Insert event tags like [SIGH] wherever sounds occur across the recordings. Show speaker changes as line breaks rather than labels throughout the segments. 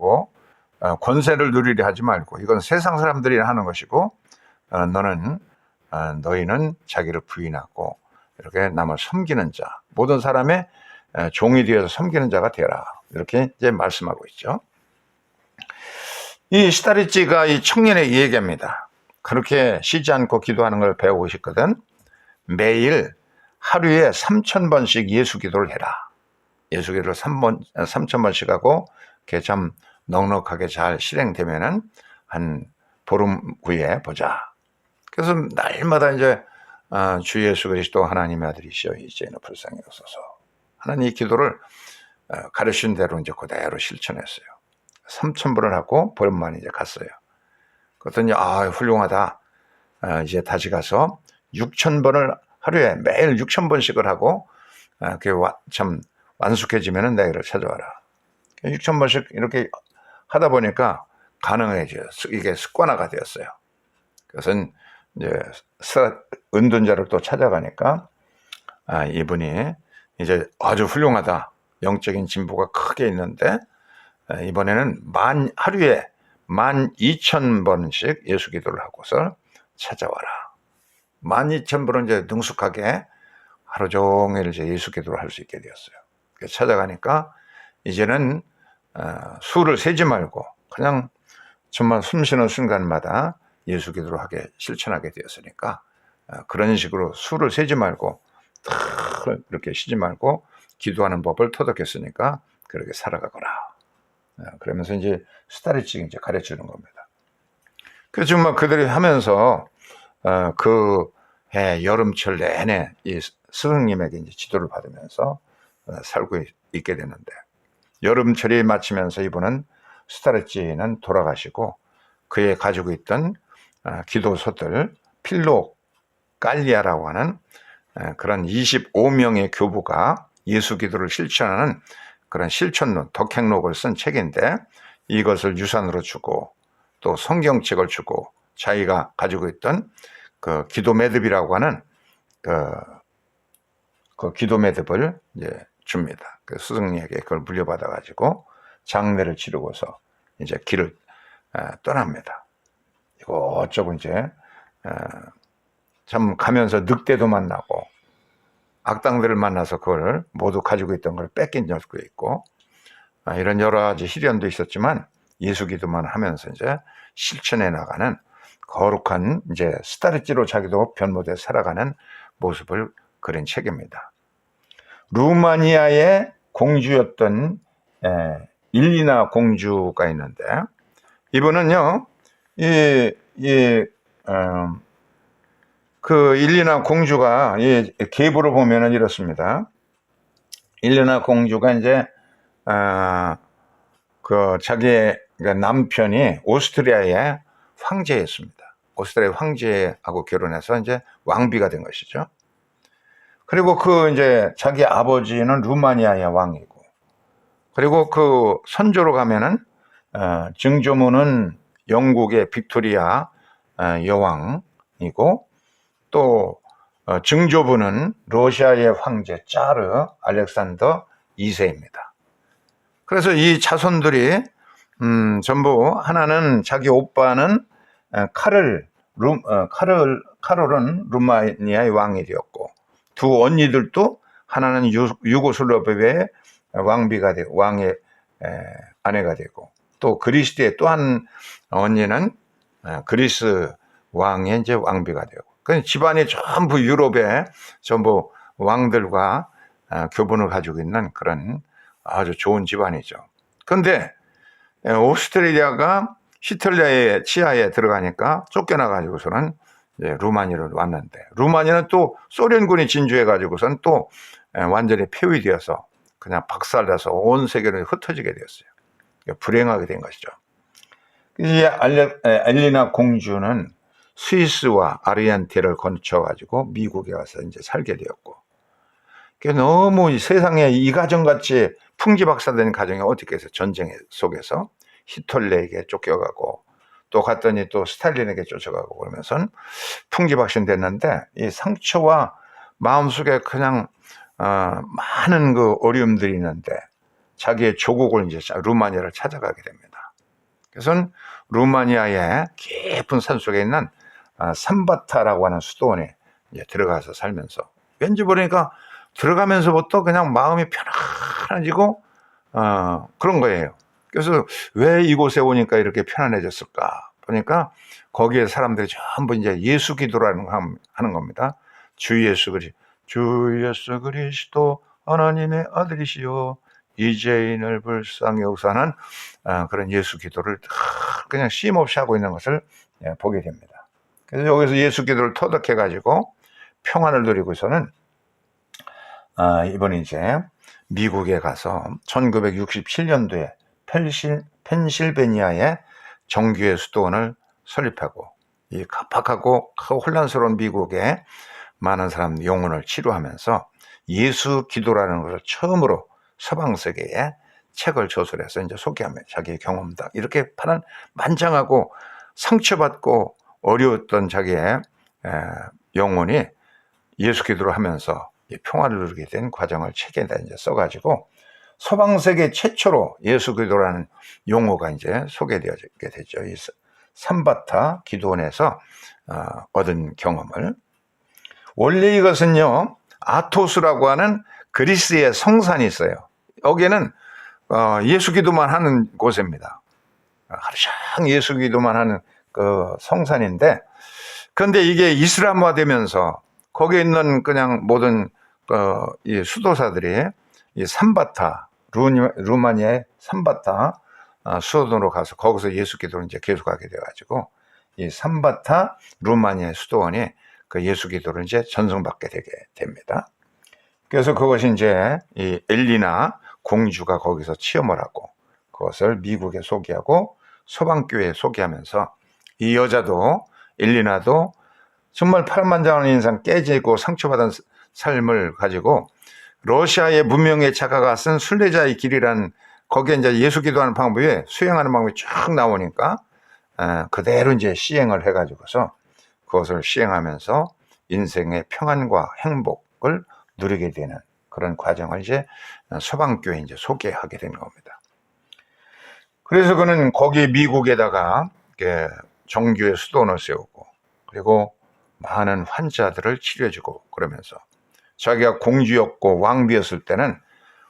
하고 어, 권세를 누리려 하지 말고 이건 세상 사람들이 하는 것이고 어, 너는 어, 너희는 자기를 부인하고 이렇게 남을 섬기는 자 모든 사람의 에, 종이 되어서 섬기는 자가 되라 이렇게 이제 말씀하고 있죠. 이 시다리찌가 이 청년의 얘기입니다. 그렇게 쉬지 않고 기도하는 걸 배우고 싶거든. 매일 하루에 3천 번씩 예수 기도를 해라. 예수 기도를 3번, 3천 번씩 하고 그게 참 넉넉하게 잘 실행되면은 한 보름 후에 보자. 그래서 날마다 이제 아, 주 예수 그리스도 하나님의 아들이시여 이제는 불쌍히 여소서 하나님 이 기도를 어, 가르친 대로 이제 그대로 실천했어요. 3천 번을 하고 보름 만에 이제 갔어요. 그랬더니 아 훌륭하다. 아, 이제 다시 가서 6천 번을 하루에 매일 6천 번씩을 하고 아, 그게 와- 참 완숙해지면은 내가를 찾아와라. 6천 번씩 이렇게 하다 보니까 가능해져요. 습- 이게 습관화가 되었어요. 그것은 이제 스- 은둔자를 또 찾아가니까 아, 이분이 이제 아주 훌륭하다. 영적인 진보가 크게 있는데 아, 이번에는 만 하루에 만 이천 번씩 예수 기도를 하고서 찾아와라. 만 이천 번은 이제 능숙하게 하루 종일 이제 예수 기도를 할 수 있게 되었어요. 찾아가니까 이제는 어, 수를 세지 말고 그냥 정말 숨 쉬는 순간마다 예수 기도를 하게 실천하게 되었으니까 어, 그런 식으로 수를 세지 말고 탁 이렇게 쉬지 말고 기도하는 법을 터득했으니까 그렇게 살아가거라. 어, 그러면서 이제 스타리칭 이제 가르치는 겁니다. 그래서 정말 그들이 하면서 어, 그해 여름철 내내 이 스승님에게 이제 지도를 받으면서 어, 살고 있, 있게 되는데 여름철이 마치면서 이분은 스타르찌는 돌아가시고 그의 가지고 있던 어, 기도서들 필로 깔리아라고 하는 어, 그런 25명의 교부가 예수 기도를 실천하는 그런 실천론 덕행록을 쓴 책인데 이것을 유산으로 주고 또 성경책을 주고 자기가 가지고 있던 그 기도 매듭이라고 하는 그, 그 기도 매듭을 이제 줍니다. 그 스승님에게 그걸 물려받아 가지고 장례를 치르고서 이제 길을 어, 떠납니다. 이것저것 이제 어, 참 가면서 늑대도 만나고 악당들을 만나서 그걸 모두 가지고 있던 걸 뺏긴 적도 있고 아, 이런 여러 가지 시련도 있었지만 예수 기도만 하면서 이제 실천해 나가는 거룩한 이제 스타르지로 자기도 변모돼 살아가는 모습을 그린 책입니다. 루마니아의 공주였던 에, 일리나 공주가 있는데 이분은요 이, 이, 음, 그 일리나 공주가 이 계보를 보면은 이렇습니다. 일리나 공주가 이제 아, 그 자기의 그러니까 남편이 오스트리아의 황제였습니다. 오스트리아 황제하고 결혼해서 이제 왕비가 된 것이죠. 그리고 그 이제 자기 아버지는 루마니아의 왕이고, 그리고 그 선조로 가면은 어, 증조모는 영국의 빅토리아 어, 여왕이고, 또 어, 증조부는 러시아의 황제 짜르 알렉산더 2세입니다. 그래서 이 자손들이 음, 전부 하나는 자기 오빠는 어, 카를 룸, 어, 카를 카롤은 루마니아의 왕이 되었고 두 언니들도 하나는 유, 유고슬라비아의 왕비가 되고 왕의 에, 아내가 되고 또 그리스의 또 한 언니는 어, 그리스 왕의 이제 왕비가 되고 그 집안이 전부 유럽의 전부 왕들과 어, 교분을 가지고 있는 그런 아주 좋은 집안이죠. 그런데 에, 오스트레일리아가 히틀러의 치하에 들어가니까 쫓겨나 가지고서는 이제 루마니아로 왔는데 루마니아는 또 소련군이 진주해 가지고선 또 에, 완전히 폐위되어서 그냥 박살나서 온 세계로 흩어지게 되었어요. 그러니까 불행하게 된 것이죠. 이제 에, 엘리나 공주는 스위스와 아르헨티나를 거쳐 가지고 미국에 와서 이제 살게 되었고 너무 이 세상에 이 가정같이 풍지박산된 가정이 어떻게 해서 전쟁 속에서 히틀러에게 쫓겨가고 또 갔더니 또 스탈린에게 쫓아가고 그러면서 풍지박신 됐는데 이 상처와 마음속에 그냥 어, 많은 그 어려움들이 있는데 자기의 조국을 이제 루마니아를 찾아가게 됩니다. 그래서 루마니아의 깊은 산 속에 있는 아, 삼바타라고 하는 수도원에 이제 들어가서 살면서 왠지 모르니까 들어가면서부터 그냥 마음이 편안해지고 어, 그런 거예요. 그래서 왜 이곳에 오니까 이렇게 편안해졌을까 보니까 거기에 사람들이 전부 이제 예수 기도라는 거 함- 하는 겁니다. 주 예수 그리 주 예수 그리스도 하나님의 아들이시요 이제인을 불쌍히 여기서는 아, 그런 예수 기도를 다 그냥 쉼없이 하고 있는 것을 예, 보게 됩니다. 그래서 여기서 예수 기도를 터득해 가지고 평안을 누리고서는 아, 이번에 이제 미국에 가서 1967년도에 펜실, 펜실베니아의 정규의 수도원을 설립하고 이 갑박하고 그 혼란스러운 미국에 많은 사람 영혼을 치료하면서 예수 기도라는 것을 처음으로 서방 세계에 책을 저술해서 이제 소개하며 자기의 경험다 이렇게 파는 만장하고 상처받고 어려웠던 자기의 에, 영혼이 예수 기도를 하면서 이 평화를 누리게 된 과정을 책에다 이제 써가지고 서방 세계 최초로 예수 기도라는 용어가 이제 소개되어지게 되죠. 이 삼바타 기도원에서 어, 얻은 경험을 원래 이것은요 아토스라고 하는 그리스의 성산이 있어요. 여기에는 어, 예수 기도만 하는 곳입니다. 하루 종일 예수 기도만 하는 그 성산인데 그런데 이게 이슬람화 되면서 거기에 있는 그냥 모든 어, 이 수도사들이 이 삼바타 루마니아의 삼바타 어, 수도원으로 가서 거기서 예수 기도를 이제 계속 하게 돼가지고 이 삼바타 루마니아의 수도원이 그 예수 기도를 이제 전송받게 되게 됩니다. 그래서 그것이 이제 이 엘리나 공주가 거기서 체험을 하고 그것을 미국에 소개하고 소방교회에 소개하면서 이 여자도 엘리나도 정말 파란만장한 인상 깨지고 상처받은 삶을 가지고 러시아의 문명의 작가가 쓴 순례자의 길이란 거기에 이제 예수 기도하는 방법이 수행하는 방법이 쫙 나오니까 어, 그대로 이제 시행을 해가지고서 그것을 시행하면서 인생의 평안과 행복을 누리게 되는 그런 과정을 이제 소방교에 이제 소개하게 된 겁니다. 그래서 그는 거기 미국에다가 정규의 수도원을 세우고 그리고 많은 환자들을 치료해주고 그러면서 자기가 공주였고 왕비였을 때는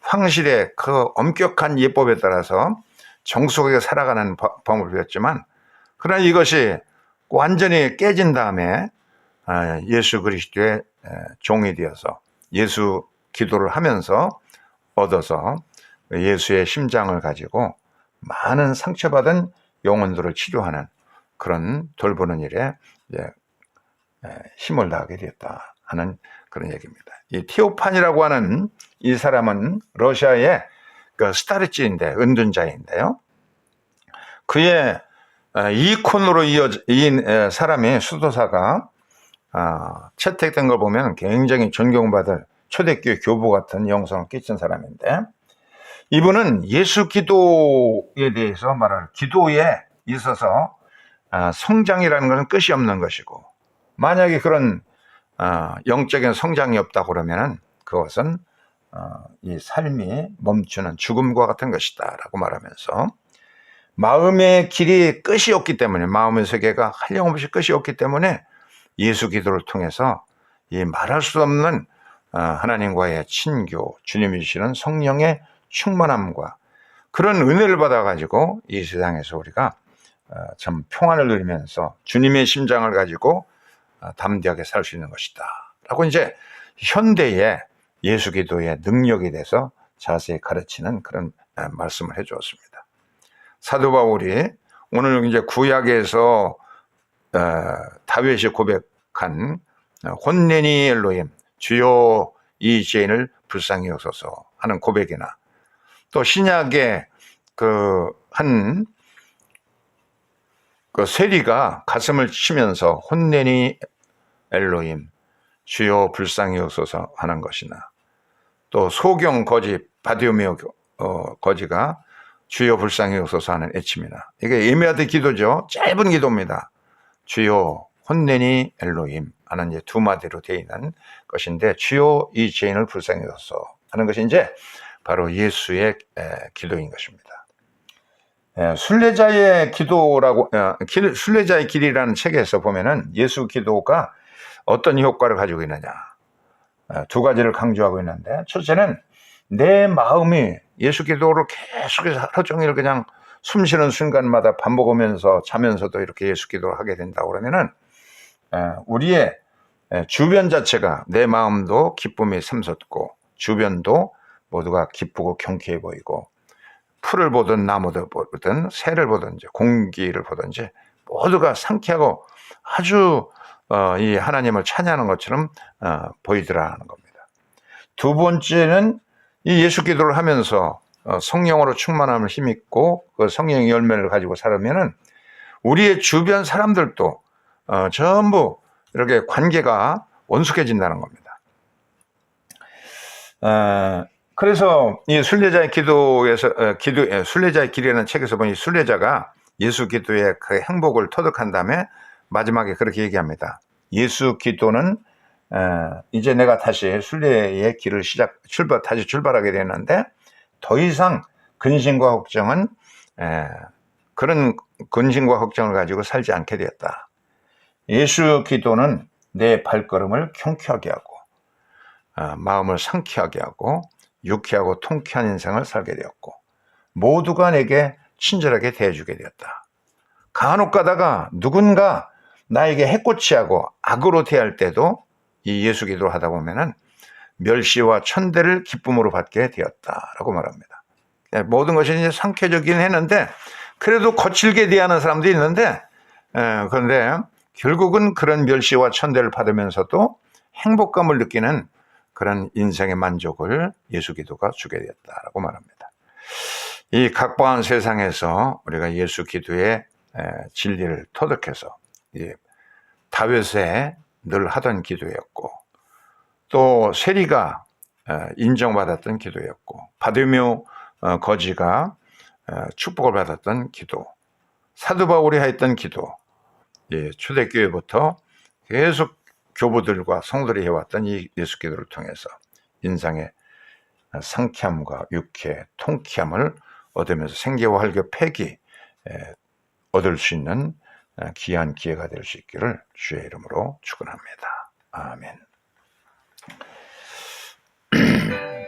황실의 그 엄격한 예법에 따라서 정숙하게 살아가는 바- 방법을 배웠지만 그러나 이것이 완전히 깨진 다음에 아, 예수 그리스도의 에, 종이 되어서 예수 기도를 하면서 얻어서 예수의 심장을 가지고 많은 상처받은 영혼들을 치료하는 그런 돌보는 일에 에, 힘을 다하게 되었다 하는 그런 얘기입니다. 이 티오판이라고 하는 이 사람은 러시아의 그 스타르치인데 은둔자인데요. 그의 어, 이콘으로 이어진 에, 사람이 수도사가 아, 채택된 걸 보면 굉장히 존경받을 초대교회 교부 같은 영성을 끼친 사람인데 이분은 예수 기도에 대해서 말할 기도에 있어서 아, 성장이라는 것은 끝이 없는 것이고 만약에 그런 아, 영적인 성장이 없다 그러면은 그것은 어, 이 삶이 멈추는 죽음과 같은 것이다라고 말하면서 마음의 길이 끝이 없기 때문에 마음의 세계가 한량없이 끝이 없기 때문에 예수 기도를 통해서 이 말할 수 없는 어, 하나님과의 친교, 주님이 주시는 성령의 충만함과 그런 은혜를 받아가지고 이 세상에서 우리가 어, 참 평안을 누리면서 주님의 심장을 가지고 어, 담대하게 살 수 있는 것이다. 라고 이제 현대의 예수 기도의 능력에 대해서 자세히 가르치는 그런 어, 말씀을 해 주었습니다. 사도 바울이 오늘 이제 구약에서 어, 다윗이 고백한 어, 혼내니 엘로임 주요 이 죄인을 불쌍히 여소서 하는 고백이나 또 신약의 그한 그 세리가 가슴을 치면서 혼내니 엘로임 주여 불쌍히 여소서 하는 것이나 또 소경 거지 바디오미오 어, 거지가 주여 불쌍히 여소서 하는 애침이나 이게 예매하듯 기도죠. 짧은 기도입니다. 주여 혼내니 엘로임 하는 이제 두 마디로 되어 있는 것인데 주여 이 죄인을 불쌍히 여소서 하는 것이 이제 바로 예수의 에, 기도인 것입니다. 예, 순례자의 기도라고 순례자의 길이라는 책에서 보면은 예수 기도가 어떤 효과를 가지고 있느냐. 어, 두 가지를 강조하고 있는데 첫째는 내 마음이 예수 기도를 계속해서 하루 종일 그냥 숨 쉬는 순간마다 밥 먹으면서 자면서도 이렇게 예수 기도를 하게 된다고 그러면은 어, 우리의 에, 주변 자체가 내 마음도 기쁨이 샘솟고 주변도 모두가 기쁘고 경쾌해 보이고 풀을 보든 나무를 보든 새를 보든지 공기를 보든지 모두가 상쾌하고 아주 어, 이 하나님을 찬양하는 것처럼 어, 보이더라는 겁니다. 두 번째는 이 예수 기도를 하면서 어, 성령으로 충만함을 힘입고 그 성령의 열매를 가지고 살으면은 우리의 주변 사람들도 어, 전부 이렇게 관계가 원숙해진다는 겁니다. 어, 그래서 이 순례자의 기도에서 어, 기도 에, 순례자의 길이라는 책에서 보니 순례자가 예수 기도의 그 행복을 터득한 다음에 마지막에 그렇게 얘기합니다. 예수 기도는 어, 이제 내가 다시 순례의 길을 시작 출발 다시 출발하게 되는데 더 이상 근심과 걱정은 에, 그런 근심과 걱정을 가지고 살지 않게 되었다. 예수 기도는 내 발걸음을 경쾌하게 하고 어, 마음을 상쾌하게 하고 유쾌하고 통쾌한 인생을 살게 되었고 모두가 내게 친절하게 대해주게 되었다. 간혹 가다가 누군가 나에게 해코치하고 악으로 대할 때도 이 예수 기도를 하다 보면은 멸시와 천대를 기쁨으로 받게 되었다라고 말합니다. 예, 모든 것이 이제 상쾌적이긴 했는데 그래도 거칠게 대하는 사람도 있는데 에, 그런데 결국은 그런 멸시와 천대를 받으면서도 행복감을 느끼는 그런 인생의 만족을 예수 기도가 주게 되었다라고 말합니다. 이 각박한 세상에서 우리가 예수 기도의 에, 진리를 터득해서 이 다윗의 늘 하던 기도였고 또 세리가 에, 인정받았던 기도였고 바드묘 어, 거지가 에, 축복을 받았던 기도 사도 바울이 했던 기도 예, 초대교회부터 계속 교부들과 성들이 해왔던 이 예수 기도를 통해서 인상의 상쾌함과 유쾌, 통쾌함을 얻으면서 생계와 활교 폐기 에, 얻을 수 있는 에, 귀한 기회가 될 수 있기를 주의 이름으로 축원합니다. 아멘. [CLEARS THROAT]